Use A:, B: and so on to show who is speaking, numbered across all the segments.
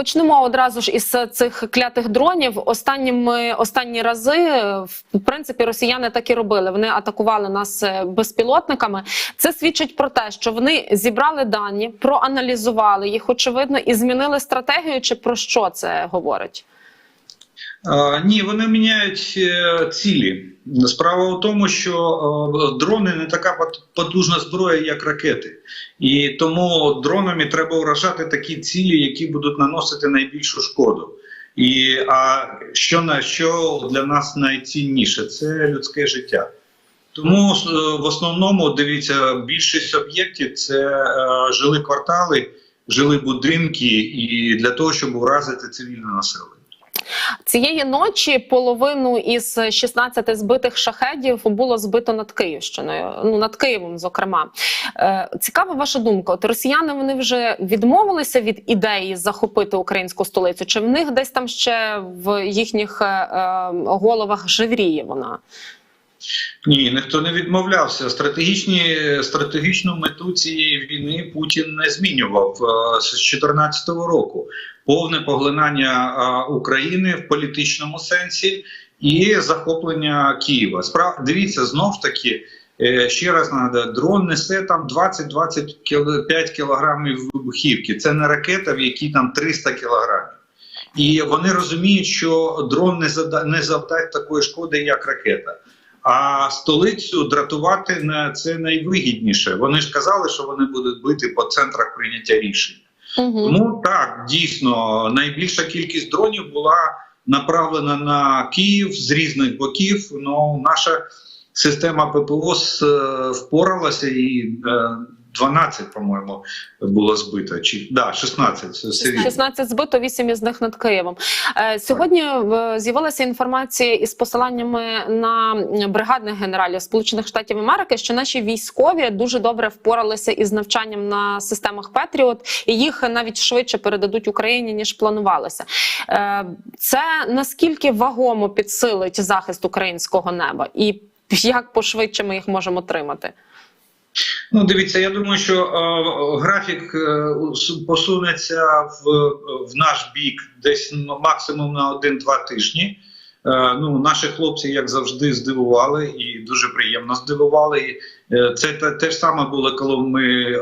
A: Почнемо одразу ж із цих клятих дронів. Останніми останні рази, в принципі, росіяни так і робили. Вони атакували нас е, безпілотниками. Це свідчить про те, що вони зібрали дані, проаналізували їх очевидно і змінили стратегію. Чи про що це говорить?
B: А, Ні, вони міняють е, цілі. Справа у тому, що е, дрони не така пот- потужна зброя, як ракети, і тому дронами треба вражати такі цілі, які будуть наносити найбільшу шкоду. І а що на що для нас найцінніше це людське життя. Тому е, в основному дивіться, більшість об'єктів це е, жили квартали, жили будинки, і для того, щоб уразити цивільне населення.
A: Цієї ночі половину із 16 збитих шахедів було збито над Київщиною. Ну над Києвом, зокрема. Е, цікава ваша думка. От росіяни вони вже відмовилися від ідеї захопити українську столицю? Чи в них десь там ще в їхніх е, е, головах живріє вона?
B: Ні, ніхто не відмовлявся. Стратегічні стратегічну мету цієї війни Путін не змінював з 2014 року. Повне поглинання України в політичному сенсі і захоплення Києва. Справ дивіться знов таки. е, Ще раз нагадаю, дрон несе там 20-25 кілограмів вибухівки. Це не ракета, в якій там 300 кілограмів. І вони розуміють, що дрон не завдасть такої шкоди, як ракета. А столицю дратувати на це найвигідніше. Вони ж казали, що вони будуть бити по центрах прийняття рішень.
A: Угу.
B: Тому так дійсно найбільша кількість дронів була направлена на Київ з різних боків. Ну наша система ППО е, впоралася і е, 12, по-моєму, було збито. Чи да, 16. це
A: 16 збито, 8 із них над Києвом. Е, Сьогодні з'явилася інформація із посиланнями на бригадних генералів Сполучених Штатів Америки, що наші військові дуже добре впоралися із навчанням на системах Петріот, і їх навіть швидше передадуть Україні ніж планувалося. Е, Це наскільки вагомо підсилить захист українського неба, і як пошвидше ми їх можемо отримати?
B: Ну, дивіться, я думаю, що е, графік е, посунеться в, в наш бік десь ну, максимум на 1-2 тижні. Е, ну, наші хлопці, як завжди, здивували і дуже приємно здивували. І, е, це те, те ж саме було, коли ми е,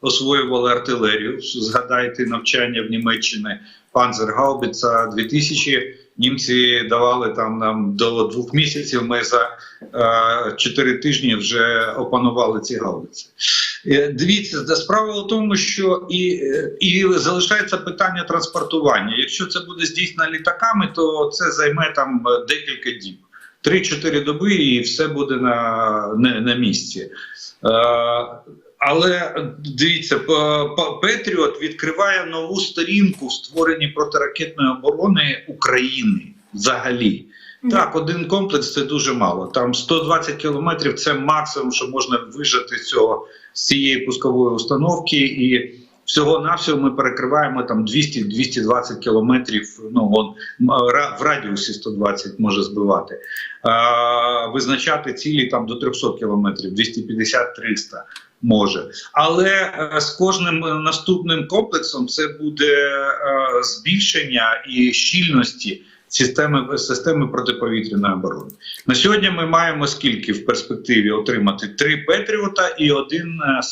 B: освоювали артилерію. Згадайте навчання в Німеччині Панзергаубіца 2000. Німці давали там нам до двох місяців. Ми за е, чотири тижні вже опанували ці гаубиці. Е, Дивіться, справа у тому, що і, е, і залишається питання транспортування. Якщо це буде здійснено літаками, то це займе там декілька діб. 3-4 доби, і все буде на, на, на місці. Е, але дивіться, П- Петріот відкриває нову сторінку в створенні протиракетної оборони України взагалі. Так, один комплекс це дуже мало. Там 120 кілометрів це максимум, що можна вижити з цього з цієї пускової установки, і всього навсього ми перекриваємо там 200-220 кілометрів. Ну он в радіусі 120 може збивати. А, визначати цілі там до 300 кілометрів, 250-300 може. Але е, з кожним е, наступним комплексом це буде е, збільшення і щільності системи системи протиповітряної оборони. На сьогодні ми маємо скільки в перспективі отримати три Петріота і один е,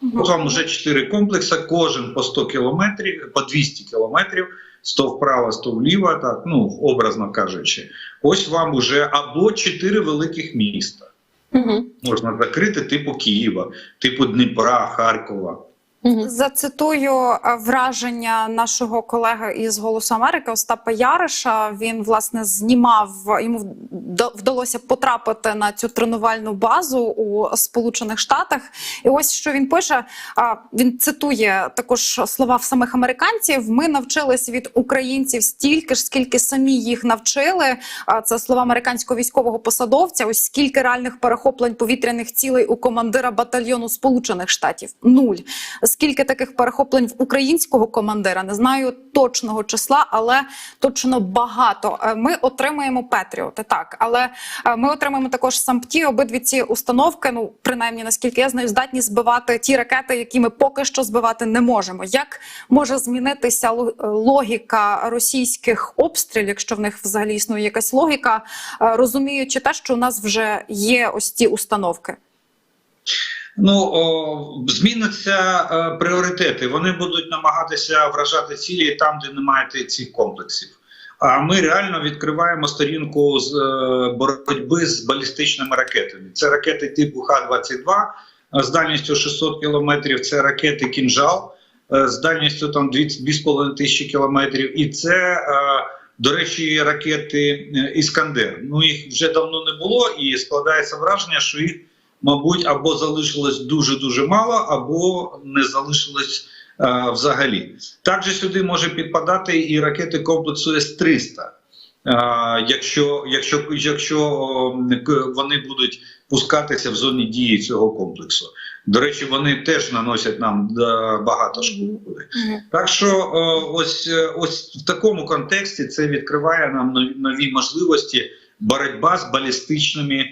B: ті. Вам вже чотири комплекси, кожен по 100 кілометрів, по 200 кілометрів, 100 вправо, 100 вліво, так ну образно кажучи. Ось вам уже або чотири великих міста
A: Угу.
B: можна закрити, типу Києва, типу Дніпра, Харкова.
C: Зацитую е, враження нашого колеги із Голосу Америки Остапа Яриша. Він власне знімав йому вда- вдалося потрапити на цю тренувальну базу у Сполучених Штатах. І ось що він пише: він цитує також слова в самих американців. Ми навчились від українців стільки ж, скільки самі їх навчили. Це слова американського військового посадовця. Ось скільки реальних перехоплень повітряних цілей у командира батальйону Сполучених Штатів нуль скільки таких перехоплень в українського командира. Не знаю точного числа, але точно багато. Е, Ми отримаємо Петріоти, так, але е, ми отримаємо також сампті. Обидві ці установки, ну принаймні наскільки я знаю, здатні збивати ті ракети, які ми поки що збивати не можемо. Як може змінитися е, логіка російських обстрілів, якщо в них взагалі існує якась логіка, розуміючи те, що у нас вже є ось ці установки?
B: Ну о, зміняться е, пріоритети. Вони будуть намагатися вражати цілі там, де немає цих комплексів. А ми реально відкриваємо сторінку з е, боротьби з балістичними ракетами. Це ракети типу Х-22 е, з дальністю 600 кілометрів. Це ракети Кінжал е, з дальністю там 2,5 тисячі кілометрів. І це, е, до речі, ракети е, Іскандер. Ну їх вже давно не було, і складається враження, що їх мабуть, або залишилось дуже дуже мало, або не залишилось е, взагалі. Також сюди може підпадати і ракети комплексу С-300. Е, якщо, якщо, якщо вони будуть пускатися в зоні дії цього комплексу. До речі, вони теж наносять нам е, багато шкоди. Так що е, ось, е, ось в такому контексті це відкриває нам нові, можливості боротьба з балістичними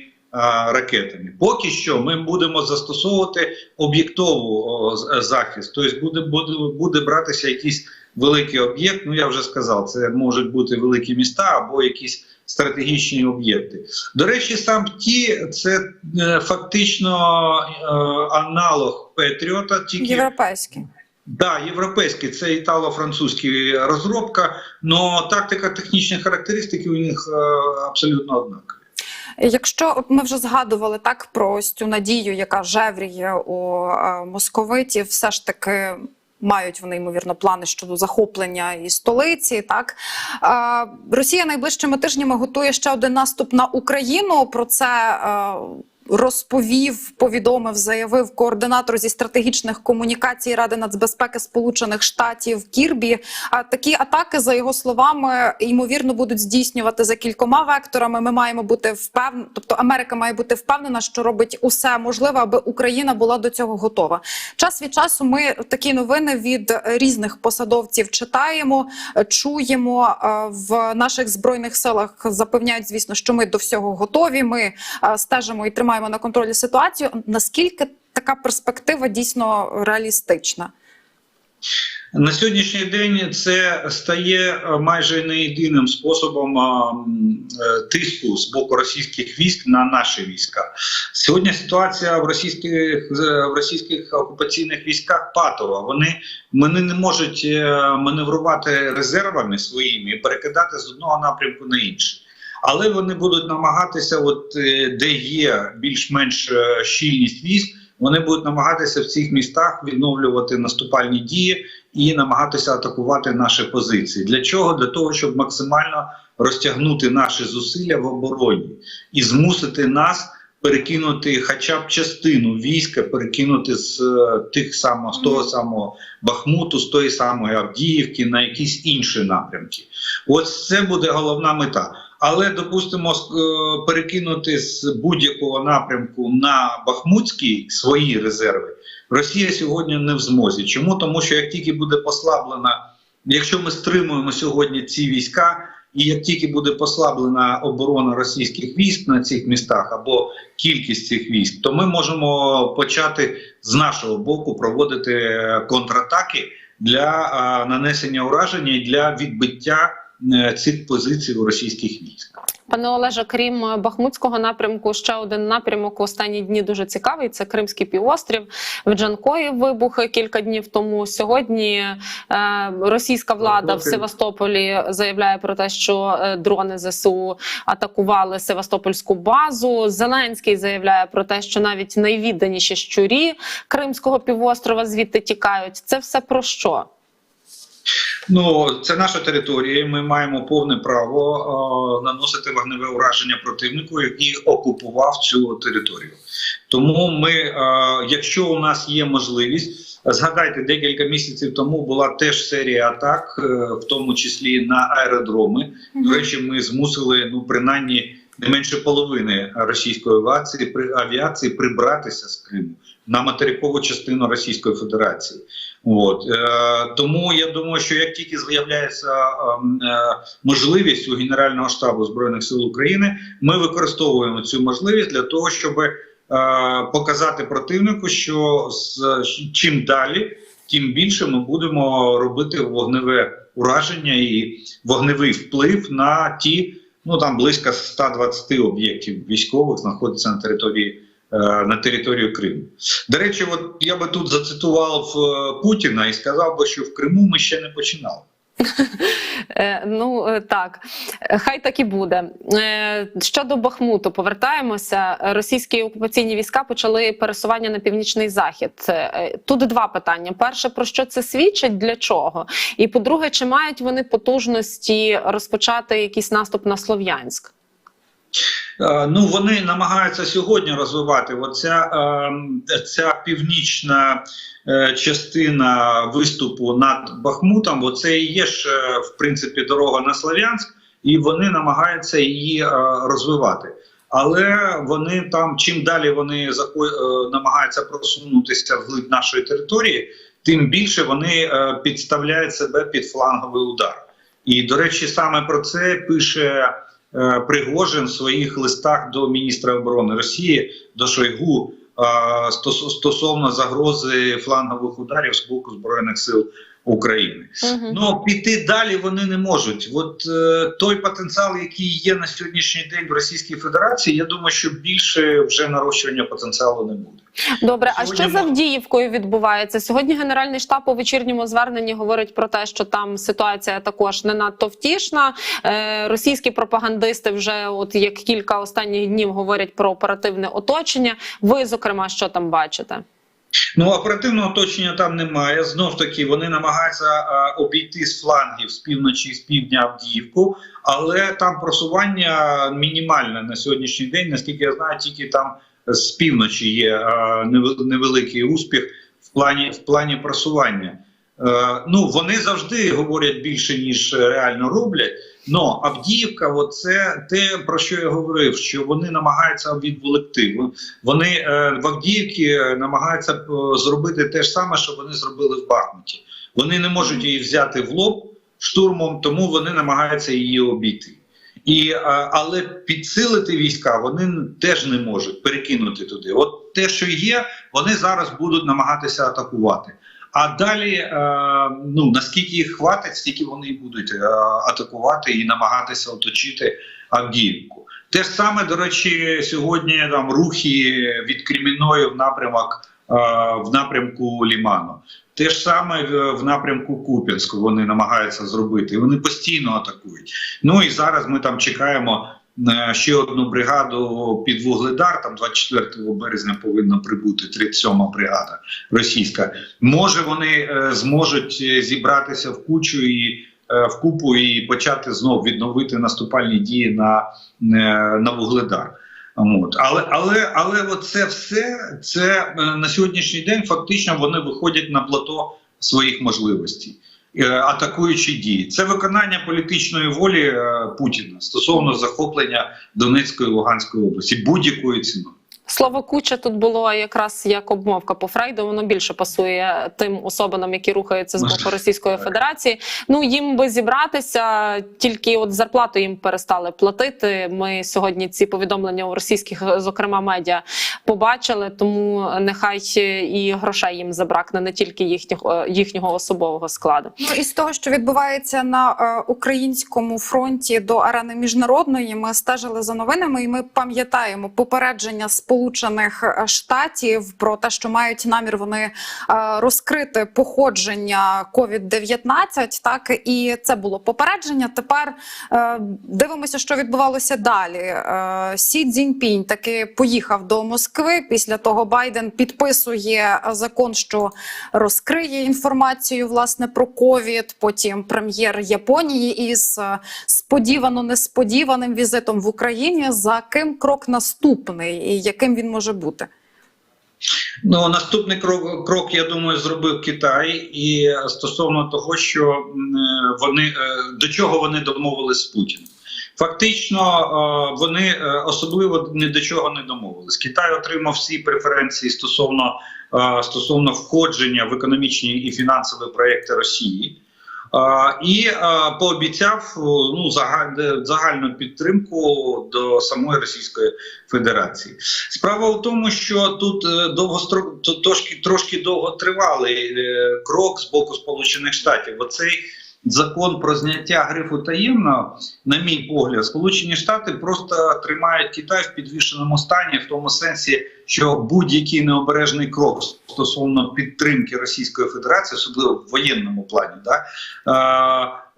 B: ракетами. Поки що ми будемо застосовувати об'єктову захист, тобто буде, буде, буде братися якийсь великий об'єкт. Ну я вже сказав, це можуть бути великі міста або якісь стратегічні об'єкти. До речі, сам ті це е, фактично е, аналог Петріота, тільки
C: Європейські.
B: Да, європейський це італо-французькі розробка, але тактика технічні характеристики у них е, абсолютно однакові.
C: Якщо ми вже згадували так про ось цю надію, яка жевріє у е, московитів, все ж таки. Мають вони ймовірно плани щодо захоплення і столиці. Так е, Росія найближчими тижнями готує ще один наступ на Україну. Про це е, розповів, повідомив, заявив координатор зі стратегічних комунікацій Ради нацбезпеки Сполучених Штатів Кірбі. А такі атаки, за його словами, ймовірно будуть здійснювати за кількома векторами. Ми маємо бути впевнені, тобто Америка має бути впевнена, що робить усе можливе, аби Україна була до цього готова. Час від часу ми такі новини від різних посадовців читаємо, чуємо е, в наших збройних силах. Запевняють, звісно, що ми до всього готові. Ми е, стежимо і тримаємо на контролі ситуацію. Наскільки така перспектива дійсно реалістична?
B: На сьогоднішній день це стає е, майже не єдиним способом е, тиску з боку російських військ на наші війська. Сьогодні ситуація в російських е, в російських окупаційних військах патова. Вони, вони не можуть маневрувати резервами своїми і перекидати з одного напрямку на інший. Але вони будуть намагатися, от е, де є більш-менш е, щільність військ, вони будуть намагатися в цих містах відновлювати наступальні дії і намагатися атакувати наші позиції. Для чого? Для того, щоб максимально розтягнути наші зусилля в обороні і змусити нас перекинути хоча б частину війська, перекинути з е, тих самого з того самого Бахмуту, з тої самої Авдіївки на якісь інші напрямки. Ось це буде головна мета. Але допустимо, е, перекинути з будь-якого напрямку на Бахмутський свої резерви. Росія сьогодні не в змозі. Чому? Тому що як тільки буде послаблена, якщо ми стримуємо сьогодні ці війська, і як тільки буде послаблена оборона російських військ на цих містах або кількість цих військ, то ми можемо почати з нашого боку проводити е, контратаки для а, нанесення ураження і для відбиття е, цих позицій у російських військ.
A: Пане Олеже, крім е, Бахмутського напрямку, ще один напрямок в останні дні дуже цікавий. Це Кримський півострів. В Джанкої вибухи кілька днів тому. Сьогодні е, російська влада в Севастополі заявляє про те, що е, дрони ЗСУ атакували Севастопольську базу. Зеленський заявляє про те, що навіть найвідданіші щурі Кримського півострова звідти тікають. Це все про що?
B: Ну це наша територія. Ми маємо повне право е, наносити вогневе ураження противнику, який окупував цю територію. Тому ми, е, якщо у нас є можливість, згадайте, декілька місяців тому була теж серія атак, е, в тому числі на аеродроми. До речі, ми змусили ну принаймні не менше половини російської авіації при авіації прибратися з Криму. На материкову частину Російської Федерації. От е, тому я думаю, що як тільки з'являється ем, е, можливість у Генерального штабу збройних сил України, ми використовуємо цю можливість для того, щоб е, показати противнику, що з чим далі, тим більше ми будемо робити вогневе ураження і вогневий вплив на ті, ну там близько 120 об'єктів військових знаходиться на території. Е, На територію Криму. До речі, от я би тут зацитував е, Путіна і сказав би, що в Криму ми ще не починали.
A: Е, ну так, хай так і буде. Щодо Бахмуту, повертаємося. Російські окупаційні війська почали пересування на північний захід. Тут два питання: перше, про що це свідчить, для чого? І по-друге, чи мають вони потужності розпочати якийсь наступ на Слов'янськ?
B: Е, Ну вони намагаються сьогодні розвивати оця е, ця північна е, частина виступу над Бахмутом. Бо це і є ж в принципі дорога на Слов'янськ, і вони намагаються її розвивати. Але вони там, чим далі вони намагаються просунутися вглиб нашої території, тим більше вони підставляють себе під фланговий удар. І до речі, саме про це пише Пригожин в своїх листах до міністра оборони Росії до Шойгу е, стосовно загрози флангових ударів з боку збройних сил України.
A: Угу.
B: Ну піти далі вони не можуть. От е, той потенціал, який є на сьогоднішній день в Російській Федерації, я думаю, що більше вже нарощування потенціалу не буде.
A: Добре, а
B: Сьогодні
A: що з Авдіївкою відбувається? Сьогодні Генеральний штаб у вечірньому зверненні говорить про те, що там ситуація також не надто втішна. Е, російські пропагандисти вже, от як кілька останніх днів, говорять про оперативне оточення. Ви, зокрема, що там бачите?
B: Ну оперативного оточення там немає. Знов таки вони намагаються а, обійти з флангів з півночі з півдня Авдіївку, але там просування мінімальне на сьогоднішній день. Наскільки я знаю, тільки там з півночі є а, невеликий успіх в плані в плані просування. Е, ну вони завжди говорять більше ніж реально роблять. Но Авдіївка, це те про що я говорив, що вони намагаються відволікти. Вони е, в Авдіївці е, намагаються е, зробити те ж саме, що вони зробили в Бахмуті. Вони не можуть її взяти в лоб штурмом, тому вони намагаються її обійти. І, але підсилити війська вони теж не можуть перекинути туди. От те, що є, вони зараз будуть намагатися атакувати. А далі, е, ну наскільки їх хватить, стільки вони будуть е, атакувати і намагатися оточити Авдіївку. Те ж саме, до речі, сьогодні там рухи від Кремінної в напрямок е, в напрямку Ліману. Те ж саме в, напрямку Куп'янську вони намагаються зробити. Вони постійно атакують. Ну і зараз ми там чекаємо ще одну бригаду під Вугледар. Там 24 березня повинна прибути 37-ма бригада російська. Може вони е, зможуть е, зібратися в кучу і е, в купу і почати знов відновити наступальні дії на, на Вугледар. От. Але але але це все це на сьогоднішній день фактично вони виходять на плато своїх можливостей, е, атакуючи дії. Це виконання політичної волі е, Путіна стосовно захоплення Донецької і Луганської області будь-якою ціною.
A: Слово куча тут було якраз як обмовка по Фрейду. Воно більше пасує тим особинам, які рухаються з боку Російської Федерації. Ну їм би зібратися, тільки от зарплату їм перестали платити. Ми сьогодні ці повідомлення у російських, зокрема медіа, побачили. Тому нехай і грошей їм забракне не тільки їхнього їхнього особового складу.
C: Ну і з того, що відбувається на е, українському фронті до арени міжнародної, ми стежили за новинами, і ми пам'ятаємо попередження Сполучених е, Штатів про те, що мають намір вони е, розкрити походження COVID-19, Так і це було попередження. Тепер е, дивимося, що відбувалося далі. Сі Цзіньпінь таки поїхав до Москви. Після того Байден підписує закон, що розкриє інформацію власне про ковід. Потім прем'єр Японії із сподівано несподіваним візитом в Україні. За ким крок наступний і яким він може бути?
B: Ну наступний крок, крок, я думаю, зробив Китай, і стосовно того, що е, вони е, до чого вони домовились з Путіним. Фактично, е, вони особливо ні до чого не домовились. Китай отримав всі преференції стосовно стосовно входження в економічні і фінансові проекти Росії. Е, І е, пообіцяв е, ну загаль- загальну підтримку до самої Російської Федерації. Справа в тому, що тут довго довгострок трошки трошки довготривалий е, крок з боку Сполучених Штатів. Оцей закон про зняття грифу таємно, на мій погляд, Сполучені Штати просто тримають Китай в підвішеному стані, в тому сенсі, що будь-який необережний крок стосовно підтримки Російської Федерації, особливо в воєнному плані, да,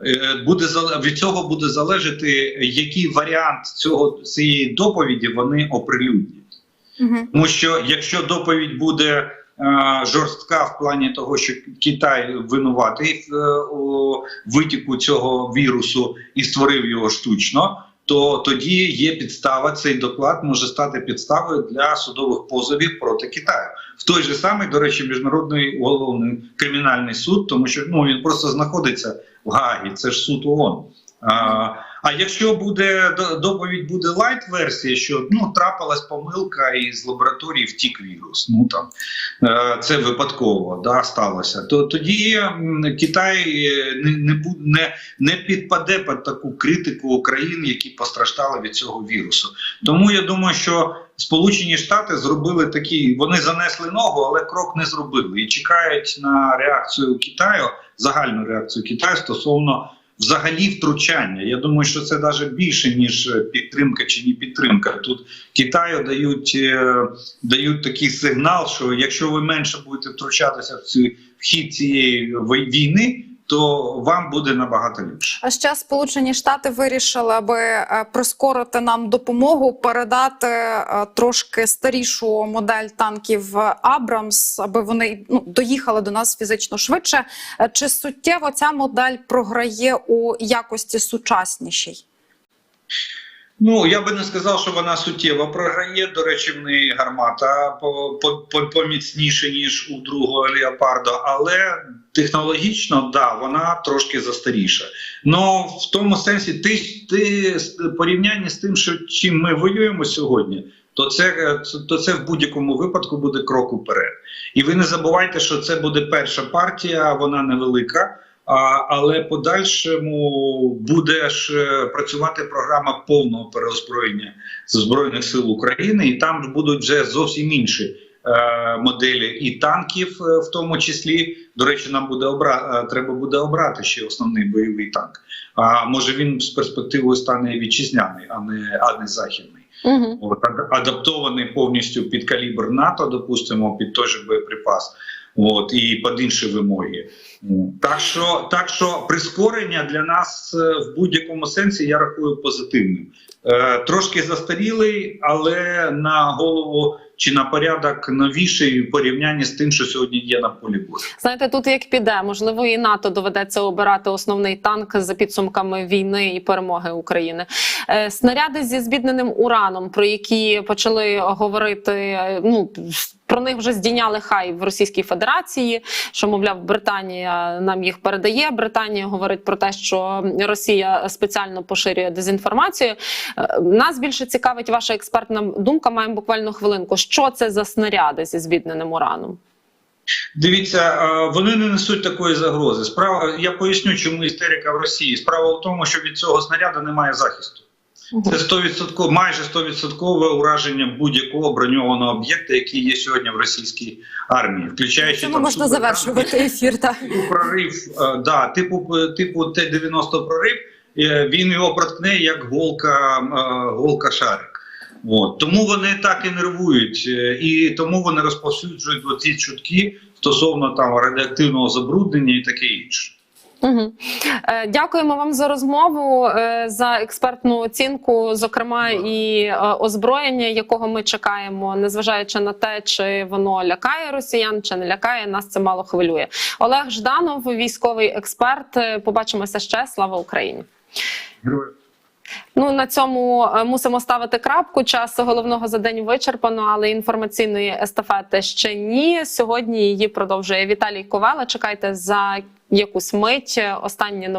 B: е, е, буде від цього буде залежати, який варіант цього цієї доповіді вони оприлюднять.
C: Угу.
B: Тому що якщо доповідь буде жорстка в плані того, що Китай винуватий е, у витіку цього вірусу і створив його штучно, то тоді є підстава. Цей доклад може стати підставою для судових позовів проти Китаю. В той же самий, до речі, міжнародний головний кримінальний суд, тому що ну він просто знаходиться в Гагі. Це ж суд ООН. А, а якщо буде до- доповідь буде лайт версія, що ну трапилась помилка і з лабораторії втік вірус. Ну там е, це випадково да сталося. То тоді Китай е, не не, не, не підпаде під таку критику України, які постраждали від цього вірусу. Тому я думаю, що Сполучені Штати зробили такі, вони занесли ногу, але крок не зробили і чекають на реакцію Китаю, загальну реакцію Китаю стосовно взагалі втручання. Я думаю, що це навіть більше ніж е, підтримка чи не підтримка. Тут Китаю дають, е, дають такий сигнал, що якщо ви менше будете втручатися в цю в хід цієї війни, то вам буде набагато ліпше.
C: А ще Сполучені Штати вирішили, аби е, прискорити нам допомогу, передати е, трошки старішу модель танків Абрамс, аби вони ну, доїхали до нас фізично швидше. Е, Чи суттєво ця модель програє у якості сучаснішій?
B: Ну я би не сказав, що вона суттєво програє. До речі, в неї гармата по, по, по, поміцніше ніж у другого леопарда, але технологічно да, вона трошки застаріша. Ну в тому сенсі, ти, ти в порівнянні з тим, що чим ми воюємо сьогодні. То це то це в будь-якому випадку буде крок уперед, і ви не забувайте, що це буде перша партія, вона невелика. А, але подальшому буде ж е, працювати програма повного переозброєння збройних сил України, і там будуть вже зовсім інші е, моделі і танків, е, в тому числі. До речі, нам буде обра... треба буде обрати ще основний бойовий танк. А може він з перспективою стане вітчизняний, а не а не західний.
A: Угу.
B: От, адаптований повністю під калібр НАТО, допустимо, під той же боєприпас. От і під інші вимоги. Так що, так що прискорення для нас е, в будь-якому сенсі я рахую позитивним. Е, трошки застарілий, але на голову чи на порядок новіший в порівнянні з тим, що сьогодні є на полі бою.
A: Знаєте, тут як піде, можливо, і НАТО доведеться обирати основний танк за підсумками війни і перемоги України. Е, снаряди зі збідненим ураном, про які почали говорити. е, Ну про них вже здійняли хай в Російській Федерації. Що мовляв, Британія нам їх передає. Британія говорить про те, що Росія спеціально поширює дезінформацію. Е, Нас більше цікавить ваша експертна думка. Маємо буквально хвилинку. Що це за снаряди зі збідненим ураном?
B: Дивіться, е, вони не несуть такої загрози. Справа я поясню, чому істерика в Росії. Справа в тому, що від цього снаряду немає захисту. Це 100%, майже 100% ураження будь-якого броньованого об'єкта, який є сьогодні в російській армії, включаючи там
C: можна
B: супертанки,
C: завершувати ефір. Так.
B: типу прорив, е, да, типу, типу Т-90 прорив, е, він його проткне як голка, е, голка шарик. От. Тому вони так і нервують, е, і тому вони розповсюджують оці чутки стосовно там радіоактивного забруднення і таке інше.
A: Угу. Е, дякуємо вам за розмову, е, за експертну оцінку, зокрема і е, озброєння, якого ми чекаємо, незважаючи на те, чи воно лякає росіян, чи не лякає, нас це мало хвилює. Олег Жданов, військовий експерт. Побачимося ще. Слава Україні!
B: Героям
A: Ну на цьому мусимо ставити крапку. Час головного за день вичерпано, але інформаційної естафети ще ні. Сьогодні її продовжує Віталій Ковала. Чекайте за якусь мить. Останні новини.